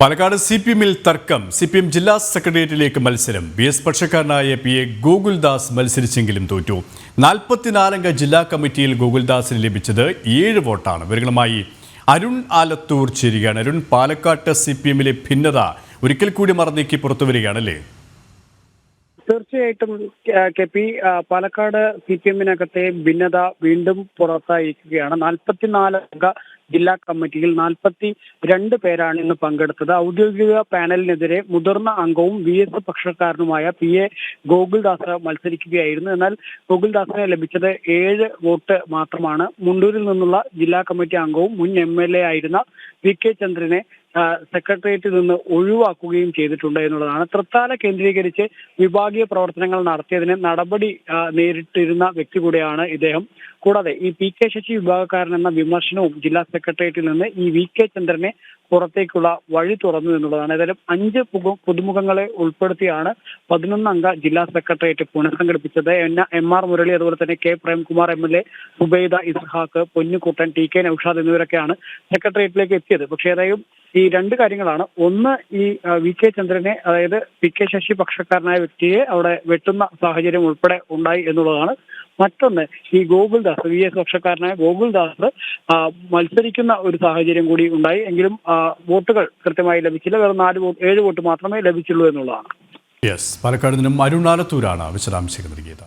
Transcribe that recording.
Palakkad C P എമ്മിൽ തർക്കം. C P M ജില്ലാ സെക്രട്ടേറിയറ്റിലേക്ക് മത്സരം. ബി എസ് പക്ഷക്കാരനായ പി എ ഗോകുൽദാസ് മത്സരിച്ചെങ്കിലും തോറ്റു. നാൽപ്പത്തിനാലംഗ ജില്ലാ കമ്മിറ്റിയിൽ ഗോകുൽദാസിന് ലഭിച്ചത് ഏഴ് വോട്ടാണ്. വിവരങ്ങളുമായി അരുൺ ആലത്തൂർ ചേരുകയാണ്. അരുൺ പാലക്കാട്ട് സി പി എമ്മിലെ ഭിന്നത ഒരിക്കൽ കൂടി മറന്നേക്ക് പുറത്തു വരികയാണല്ലേ തീർച്ചയായിട്ടും K- P Palakkad C P എമ്മിനകത്തെ ഭിന്നത വീണ്ടും പുറത്തായിരിക്കുകയാണ്. നാൽപ്പത്തിനാല് അംഗ ജില്ലാ കമ്മിറ്റിയിൽ നാൽപ്പത്തി രണ്ട് പേരാണ് ഇന്ന് പങ്കെടുത്തത്. ഔദ്യോഗിക പാനലിനെതിരെ മുതിർന്ന അംഗവും വി എസ് പക്ഷക്കാരനുമായ പി എ ഗോകുൽദാസ് മത്സരിക്കുകയായിരുന്നു. എന്നാൽ ഗോകുൽദാസിന് ലഭിച്ചത് ഏഴ് വോട്ട് മാത്രമാണ്. മുണ്ടൂരിൽ നിന്നുള്ള ജില്ലാ കമ്മിറ്റി അംഗവും മുൻ എം എൽ എ ആയിരുന്ന വി കെ ചന്ദ്രനെ സെക്രട്ടേറിയറ്റിൽ നിന്ന് ഒഴിവാക്കുകയും ചെയ്തിട്ടുണ്ട് എന്നുള്ളതാണ്. തൃത്താല കേന്ദ്രീകരിച്ച് വിഭാഗീയ പ്രവർത്തനങ്ങൾ നടത്തിയതിന് നടപടി നേരിട്ടിരുന്ന വ്യക്തി കൂടെയാണ് ഇദ്ദേഹം. കൂടാതെ ഈ പി കെ ശശി വിഭാഗക്കാരൻ എന്ന വിമർശനവും ജില്ലാ സെക്രട്ടേറിയറ്റിൽ നിന്ന് ഈ വി കെ ചന്ദ്രനെ പുറത്തേക്കുള്ള വഴി തുറന്നു എന്നുള്ളതാണ്. ഏതായാലും അഞ്ച് പുതുമുഖങ്ങളെ ഉൾപ്പെടുത്തിയാണ് പതിനൊന്നംഗ ജില്ലാ സെക്രട്ടേറിയറ്റ് പുനഃസംഘടിപ്പിച്ചത് എം ആർ മുരളി അതുപോലെ തന്നെ K Premkumar M L A Subaida Ishaq Ponnukuttan T K Naushad എന്നിവരൊക്കെയാണ് സെക്രട്ടേറിയറ്റിലേക്ക് എത്തിയത്. പക്ഷേ ഏതായാലും ഈ രണ്ട് കാര്യങ്ങളാണ്. ഒന്ന് ഈ വി കെ ചന്ദ്രനെ അതായത് പി കെ ശശി പക്ഷക്കാരനായ വ്യക്തിയെ അവിടെ വെട്ടുന്ന സാഹചര്യം ഉൾപ്പെടെ ഉണ്ടായി എന്നുള്ളതാണ്. മറ്റൊന്ന് ഈ ഗോകുൽദാസ് വി എസ് പക്ഷക്കാരനായ ഗോകുൽദാസ് മത്സരിക്കുന്ന ഒരു സാഹചര്യം കൂടി ഉണ്ടായി. എങ്കിലും വോട്ടുകൾ കൃത്യമായി ലഭിച്ചില്ല. വെറും നാല് വോട്ട് ഏഴ് വോട്ട് മാത്രമേ ലഭിച്ചുള്ളൂ എന്നുള്ളതാണ്. യെസ് പാലക്കാട് നിന്നും അരുണാലത്തൂരാണ് വിശദാംശങ്ങൾ നൽകിയത്.